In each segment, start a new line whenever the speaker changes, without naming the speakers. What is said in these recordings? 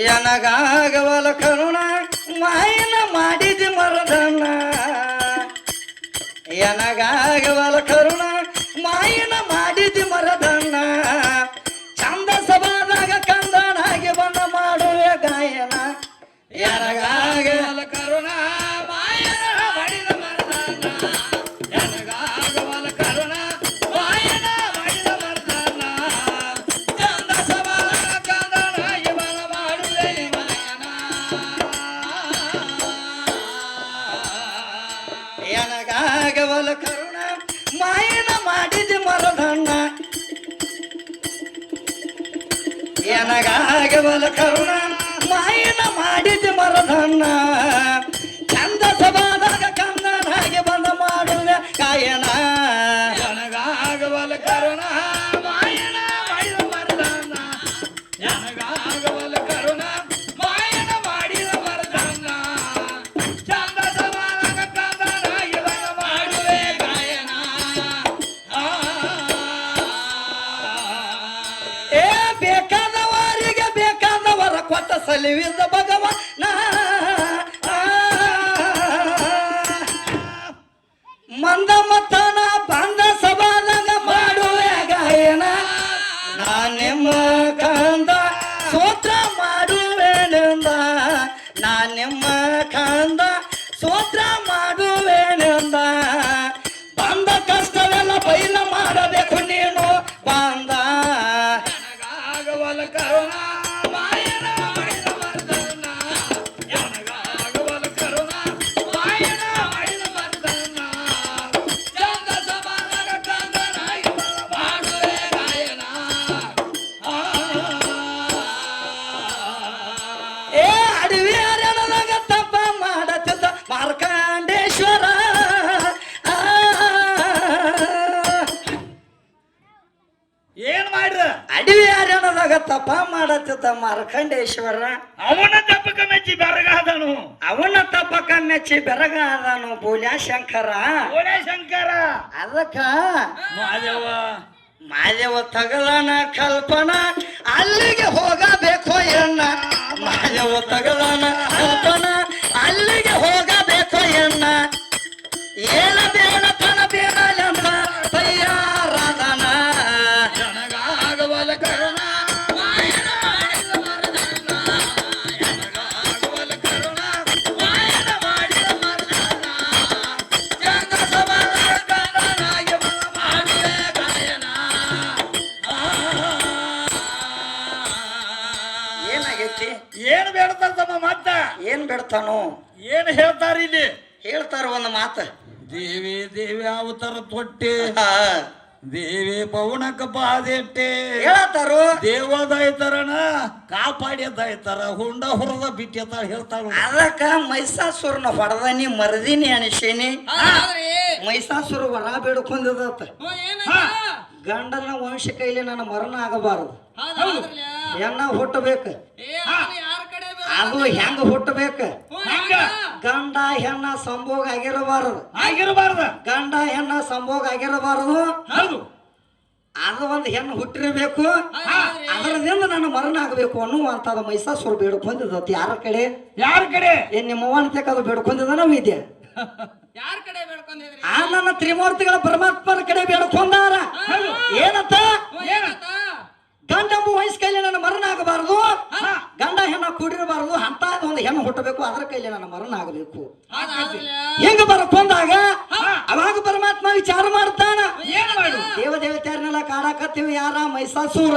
ಎನಗಾಗವಲ ಕರುಣ, ಮಾಯನ ಮಾಡಿದ ಮರದಣ್ಣ. ಎನಗಾಗವಲ ಕರುಣ, ಮಾಯನ ಮಾಡಿದ ಮರದಣ್ಣ. ಚಂದ ಸಭಾದಾಗ ಕಂದನಾಗಿ ಬಂದ ಮಾಡುವೆ ಗಾಯನ. ಎನಗಾಗವಲ ಎನಗಾಗವಲ ಕರುಣ ಮಾಯನ ಮಾಡಿದ ಮರದಣ್ಣ ಸಲಿವಿದ ಭಗವನ ಮಂದ ಮತನ ಬಂದ ಸಭಾದಾಗ ಮಾಡುವೆ ಗಾಯನ ನಾ ನಿಮ್ಮ ಕಂದ ಸೋತ್ರ ಮಾಡುವೆನೆಂದ. ನಾ ನಿಮ್ಮ ಕಂದ ಸೋತ್ರ ತಪ್ಪ ಮಾಡತ್ತಿದ್ದ ಮಾರ್ಕಂಡೇಶ್ವರ.
ಅವನ ತಪ್ಪಕ ಮೆಚ್ಚಿ ಬೆರಗಾದನು.
ಅವನ ತಪ್ಪಕ ಮೆಚ್ಚಿ ಬೆರಗಾದನು ಬೂಲ್ಯಾ ಶಂಕರ
ಓಳೆ ಶಂಕರ
ಅದಕ್ಕ
ಮಾದೇವ.
ಮಾದೇವ ತಗಲನ ಕಲ್ಪನ ಅಲ್ಲಿಗೆ ಹೋಗಬೇಕು ಎನ್ನ. ಮಾದೇವ ತಗಲನ ಬಿಡ್ತಾನು
ಏನ್ ಹೇಳ್ತಾರ ಇಲ್ಲಿ?
ಹೇಳ್ತಾರ ಒಂದು ಮಾತು?
ದೇವಿ ದೇವಿ ಅವತಾರ ತೊಟ್ಟೆ.
ಆ,
ದೇವಿ ಪವನಕ ಬಾದೆಟ್ಟೆ
ಹೇಳ್ತಾರು
ದೇವದಾಯ್ತಾರಣ ಕಾಪಾಡ್ಯದಾಯ್ತಾರ ಹುಂಡ ಹೊರದ ಬಿಟ್ಟ ಹೇಳ್ತಾರ
ಅದಕ್ಕ ಮೈಸಾಸುರನ ಹೊಡೆದನಿ ಮರದಿನಿ ಅನಿಸೇನಿ. ಮೈಸಾಸುರ ವರ ಬೇಡ್ಕೊಂಡಿದತ್ತ ಗಂಡನ ವಂಶ ಕೈಲಿ ನನ್ನ ಮರಣ ಆಗಬಾರದು. ಎನ್ನ ಹುಟ್ಟಬೇಕು. ಅದು ಹೆಂಗ ಹುಟ್ಟಬೇಕು?
ಹಂಗ?
ಗಂಡ ಹೆಣ್ಣ ಸಂಭೋಗ ಆಗಿರಬಾರದು.
ಆಗಿರಬಾರದು?
ಗಂಡ ಹೆಣ್ಣ ಸಂಭೋಗ ಆಗಿರಬಾರದು.
ಹೌದು.
ಅದು ಒಂದು ಹೆಣ್ಣು ಹುಟ್ಟಿರಬೇಕು. ಅದರದಿಂದ ನನ್ನ ಮರಣ ಆಗಬೇಕು ಅನ್ನುವಂಥದ್ದು ಮೈಸಾಸುರು ಬೇಡ್ಕೊಂಡಿದ್ದತ್ ಯಾರ ಕಡೆ?
ಯಾರ ಕಡೆ?
ಏನ್ ನಿಮ್ಮ ಅವ್ವನ ಅದು ಇದೆ
ಯಾರ ಕಡೆ ಬೇಡ್ಕೊಂಡಿದ್ರಿ
ಆ ನನ್ನ ತ್ರಿಮೂರ್ತಿಗಳ ಪರಮಾತ್ಮನ ಕಡೆ ಬೇಡ್ಕೊಂಡಾರ. ಏನತ್ತ
ಏನಂತ
ಗಂಡ ಎಂಬ ವಯಸ್ಸು ಕೈಲಿ ನನ್ನ ಮರಣ ಆಗಬಾರದು ಗಂಡ ಹೆಣ್ಣ ಕೂಡಿರಬಾರದು ಅಂತ ಒಂದು ಹೆಣ್ಣು ಹುಟ್ಟಬೇಕು ಅದರ ಕೈಲಿ ನನ್ನ ಮರಣ ಆಗಬೇಕು.
ಹೆಂಗ
ಹೆಂಗ ಕೊಂದಾಗ? ಅವಾಗ ಪರಮಾತ್ಮ ವಿಚಾರ ಮಾಡ್ತಾನ.
ಏನ್ ಮಾಡು?
ದೇವ ದೇವತೆಯರನ್ನೆಲ್ಲ ಕಾಡಾಕತ್ತೀವಿ ಯಾರ? ಮೈಸಾಸೂರ.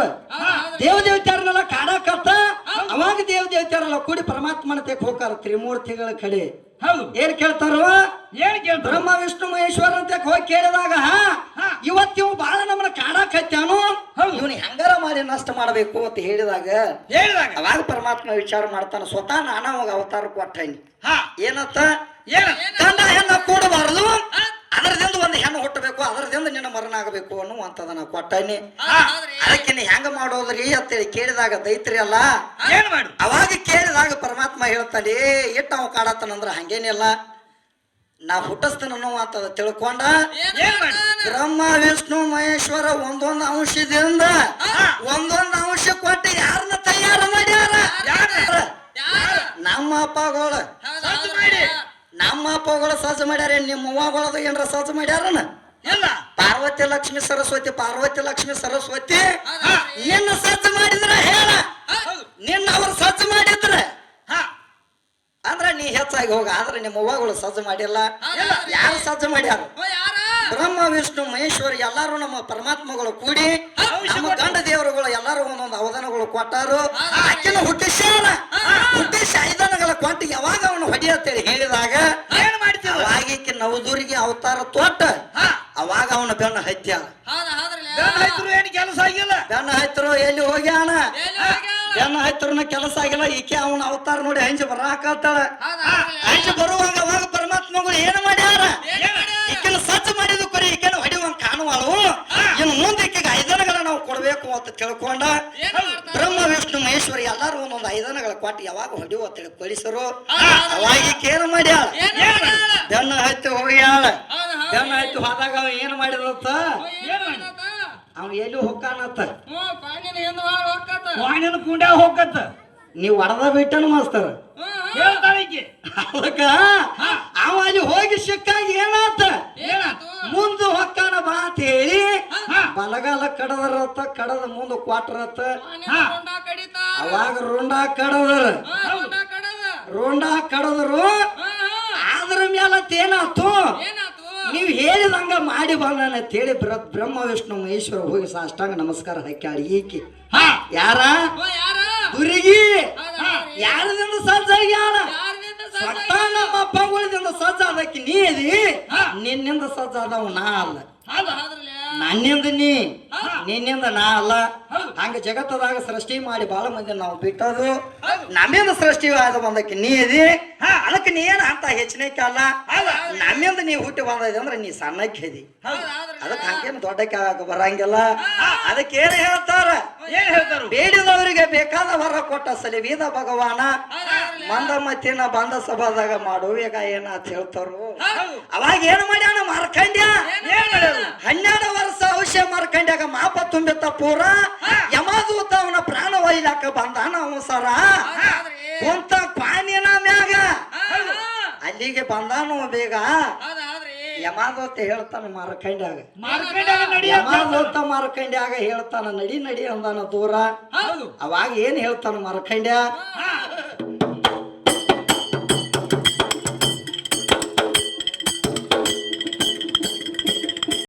ದೇವ ದೇವತೆಯರನ್ನೆಲ್ಲ ಕಾಡಾಕತ್ತ ಅವಾಗ ದೇವ ದೇವತೆಯರೆಲ್ಲ ಕೂಡಿ ಪರಮಾತ್ಮನ ತೆಕ್ ಹೋಗಾರ ತ್ರಿಮೂರ್ತಿಗಳ ಕಡೆ.
ಹೌದು.
ಏನ್ ಕೇಳ್ತಾರ
ಏನ್
ಬ್ರಹ್ಮ ವಿಷ್ಣು ಮಹೇಶ್ವರ ಅಂತ ಹೋಗಿ ಕೇಳಿದಾಗ ಇವತ್ತಿವು ಬಾಳ ಮಾಡಿ ನಷ್ಟ ಮಾಡಬೇಕು ಅಂತ ಹೇಳಿದಾಗ
ಹೇಳಿದಾಗ.
ಅವಾಗ ಪರಮಾತ್ಮ ವಿಚಾರ ಮಾಡ್ತಾನೆ ಸ್ವತಃ ನಾನು ಅವಾಗ ಅವತಾರ ಕೊಟ್ಟೇನಿ
ಹಾ.
ಏನತ್ತ?
ಏನ?
ಗಂಡ ಹೆಣ್ಣ ಕೂಡಬಾರದು. ಅದರದಿಂದ ಒಂದು ಹೆಣ್ಣು ಹುಟ್ಟಬೇಕು ಅದರದಿಂದ ನಿನ್ನ ಮರಣ ಆಗಬೇಕು ಅನ್ನುವಂಥದ್ದನ್ನ ಕೊಟ್ಟೇನಿ
ಹೌದ್ರಿ
ಅದಕ್ಕೆ ನೀ ಹೆಂಗ ಮಾಡೋದ್ರಿ ಅಂತೇಳಿ ಕೇಳಿದಾಗ ದೈತ್ರಿ ಅಲ್ಲ
ಏನ್ ಮಾಡು?
ಅವಾಗ ಕೇಳಿದಾಗ ಪರಮಾತ್ಮ ಹೇಳ್ತಾನೆ ಇಟ್ಟು ಅವ ಕಾಡತ್ತನಂದ್ರ ಹಂಗೇನಿಲ್ಲ ನಾ ಹುಟ್ಟಿಸ್ತೇನೆ ಅನ್ನುವಂಥದ್ದು ತಿಳ್ಕೊಂಡ ಬ್ರಹ್ಮ ವಿಷ್ಣು ಮಹೇಶ್ವರ ಒಂದೊಂದು ಅಂಶದಿಂದ ಒಂದೊಂದು ಅಂಶ ಕೊಟ್ಟು ಯಾರನ್ನ ತಯಾರು ಮಾಡ್ಯಾರ?
ಯಾರ?
ನಮ್ಮ ಅಪ್ಪಗಳು. ನಮ್ಮ ಅಪ್ಪಗಳು ಸಜ್ಜು ಮಾಡ್ಯಾರ ನಿಮ್ಮ ಅವ್ವಗಳದು ಏನ್ರ ಸಜ್ಜು ಮಾಡ್ಯಾರನ?
ಇಲ್ಲ.
ಪಾರ್ವತಿ ಲಕ್ಷ್ಮಿ ಸರಸ್ವತಿ ಪಾರ್ವತಿ ಲಕ್ಷ್ಮಿ ಸರಸ್ವತಿ. ನಿನ್ನ ಸಜ್ಜು ಮಾಡಿದ್ರ ಹೇಳ. ನಿನ್ನ ಅವ್ರು ಸಜ್ಜು ಮಾಡಿದ್ರ. ಅಂದ್ರ ನೀ ಹೆಚ್ಚಾಗಿ ಹೋಗ ಆದ್ರೆ ನಿಮ್ಮ ಅವ್ವಗಳು ಸಜ್ಜು ಮಾಡಿಲ್ಲ. ಯಾರು ಸಜ್ಜು ಮಾಡ್ಯಾರ? ಬ್ರಹ್ಮ ವಿಷ್ಣು ಮಹೇಶ್ವರ್ ಎಲ್ಲಾರು ನಮ್ಮ ಪರಮಾತ್ಮಗಳು ಕೂಡಿ ಗಂಡ ದೇವರುಗಳು ಎಲ್ಲರೂ ಒಂದೊಂದು ಅವಧಾನಗಳು ಕೊಟ್ಟಾರು. ಆಕಿನ ಹುಟ್ಟಿಸ್ಯಾರ ಹುಟ್ಟಿಸಿ ಐದನಗಳ ಕೊಟ್ಟು ಯಾವಾಗ ಅವನು ಹೊಡಿಯತ್ತೇಳಿ ಹೇಳಿದಾಗ
ಏನ್ ಮಾಡ್ತೀವಿ
ನವದೂರಿಗೆ ಅವತಾರ ತೊಟ್ಟ. ಅವಾಗ ಅವನ ಬೆನ್ನ ಹತ್ಯ.
ಹೌದು, ಹೌದ್ರಲ್ಲ.
ಬೆನ್ನ ಹತ್ತಿರ ಏನ್ ಕೆಲಸ ಆಗಿಲ್ಲ?
ಬೆನ್ನ ಹತ್ತರು ಎಲ್ಲಿ ಹೋಗ್ಯಾನ? ಬೆನ್ನ ಹತ್ತಿರ ಕೆಲಸ ಆಗಿಲ್ಲ. ಈಕೆ ಅವನ ಅವತಾರ ನೋಡಿ ಹಂಚಿ ಬರಾಕತ್ತಾಳ. ಹಂಚಿ ಬರುವಾಗ ಅವಾಗ ಪರಮಾತ್ಮಗಳು ಏನು ಮಾಡ್ಯಾರ
ಏನ್ ಮಾಡ್ಯಾಳ?
ಈಕೆನ ಸಜ್ಜು ಮಾಡಿದ ಕೊರಿ ಈಕೆನ ಹೊಡಿವಂಗ ಕಾಣುವಳು ಇನ್ನು ಮುಂದೆ ಈಕೆಗೆ ಐದನಗಳ ನಾವು ಕೊಡ್ಬೇಕು ಅಂತ ತಿಳ್ಕೊಂಡ
ಏನ್ ಮಾಡ್ತಾರ?
ಬ್ರಹ್ಮ ವಿಷ್ಣು ಮಹೇಶ್ವರಿ ಎಲ್ಲಾರು ಒಂದೊಂದು ಐದನಗಳ ಯಾವಾಗ ಹೊಡಿ ಅಂತೇಳಿ ಕಳಿಸರು. ಅವಾಗ ಏನು ಮಾಡ್ಯಾಳ? ಬೆನ್ನ ಹತ್ತಿ ಹೋಗ್ಯಾಳ. ಬೆನ್ನ ಹತ್ತಿ ಹೋದಾಗ ಅವ ಏನು ಮಾಡಿದತ್ತ? ಅವ್ನು ಎಲ್ಲಿ
ಹೋಗ್ಕತ್ತ.
ವಾಣಿನ ಕುಂಡ ಹೋಗತ್ತ
ನೀವು ಒಡದ ಬಿಟ್ಟನ ಮಾಸ್ತರ.
ಅವಾಗ
ಅದಕ್ಕ ಅವ ಅಲ್ಲಿ ಹೋಗಿ ಸಿಕ್ಕಾಗ ಏನಾತ? ಮುಂದೆ ಬಲಗಾಲ ಕಡದರತ್ತ ಕಡದ ಮುಂದೆ ಕ್ವಾಟ್ರತ್ತ. ಅವಾಗ ರುಂಡ ಕಡದ್ರ
ರೋಂಡ ರುಂಡ ಕಡದ.
ರುಂಡ ಕಡದ್ರು. ಅದ್ರ ಮ್ಯಾಲ ಏನಾತು? ನೀವು ಹೇಳಿದಂಗ ಮಾಡಿ ಬಂದಾನ ಅಂತೇಳಿ ಬ್ರ ಬ್ರಹ್ಮ ವಿಷ್ಣು ಮಹೇಶ್ವರ ಹೋಗಿ ಸಾಷ್ಟಾಂಗ ನಮಸ್ಕಾರ ಹಾಕ್ಯಾಳ ಈಕಿ
ಹಾ
ಯಾರ
ಓ, ಯಾರ?
ದುರ್ಗಿ. ಯಾರದಿಂದ ಸಜ್ಜಾಗ್ಯಾಳ? ನಮ್ಮ ಅಪ್ಪಗಳಿಂದ ಸಜ್ಜ ಅದಕ್ಕೆ ನೀ ಅದಿ ನಿನ್ನಿಂದ ಸಜ್ಜ ಅದಾವ ನಾ ಅಲ್ಲ. ನನ್ನಿಂದ ನೀ? ನಿನ್ನಿಂದ ನಾ ಅಲ್ಲ. ಹಂಗ ಜಗತ್ತದಾಗ ಸೃಷ್ಟಿ ಮಾಡಿ ಬಾಳ ಮಂದಿ ನಾವು ಬಿಟ್ಟದು ನಮ್ಮಿಂದ ಸೃಷ್ಟಿ ಆದ ಬಂದಕ್ಕೆ ನೀ ಇದಿ. ಅದಕ್ಕೆ ನೀ ಏನ್ ಅಂತ ಹೆಚ್ಚಿನಕ್ಕೆ ಅಲ್ಲ. ನಮ್ಮಿಂದ ನೀ ಹುಟ್ಟಿ ಬಂದಿದೆ ಅಂದ್ರೆ ನೀ ಸಣ್ಣಕ್ಕೆ
ಇದಿ.
ಅದಕ್ಕೆ ಹಂಗೇನು ದೊಡ್ಡಕ್ಕೆ ಆಗಕ್ಕೆ ಬರಂಗಿಲ್ಲ. ಅದಕ್ಕೆ ಏನು ಹೇಳ್ತಾರ? ಬೇಡಿದವರಿಗೆ ಬೇಕಾದ ವರ ಕೊಟ್ಟ ಸಲಿವಿದ ಭಗವಾನ.
ಬಂದ
ಮತ್ತಿನ ಬಂದ ಸಭಾದಾಗ ಮಾಡುವೇಗ ಏನ ಅಂತ ಹೇಳ್ತಾರು. ಅವಾಗ ಏನು ಮಾಡ್ಯಾನ ಮಾರ್ಕಂಡ್ಯ
ಏನ್ ಮಾಡ್ಯಾರು
ಹನ್ನೆರಡು ವರ್ಷ ಔಷಧ ಮಾರ್ಕಂಡ್ಯಾಗ ಮಾಪ ತುಂಬಿತ್ತ ಪೂರ ಯಮದೂತ ಅವನ ಪ್ರಾಣ ಒಯ್ಲಾಕ ಬಂದಾನ ಅವ ಸರ.
ಅಂತ.
ಕುಂತ ಪಾನಿನ ಮ್ಯಾಗ. ಅಲ್ಲಿಗೆ ಬಂದಾನು ಬೇಗ. ಯಮದೂತ ಹೇಳ್ತಾನ ಮಾರಕಂಡ್ಯಾಗ. ಯಮದೂತ ಮಾರಕಂಡ್ಯಾಗ ಹೇಳ್ತಾನ ನಡಿ ನಡಿ ಅಂದಾನ ದೂರ. ಅವಾಗ ಏನ್ ಹೇಳ್ತಾನ ಮಾರ್ಕಂಡ್ಯ?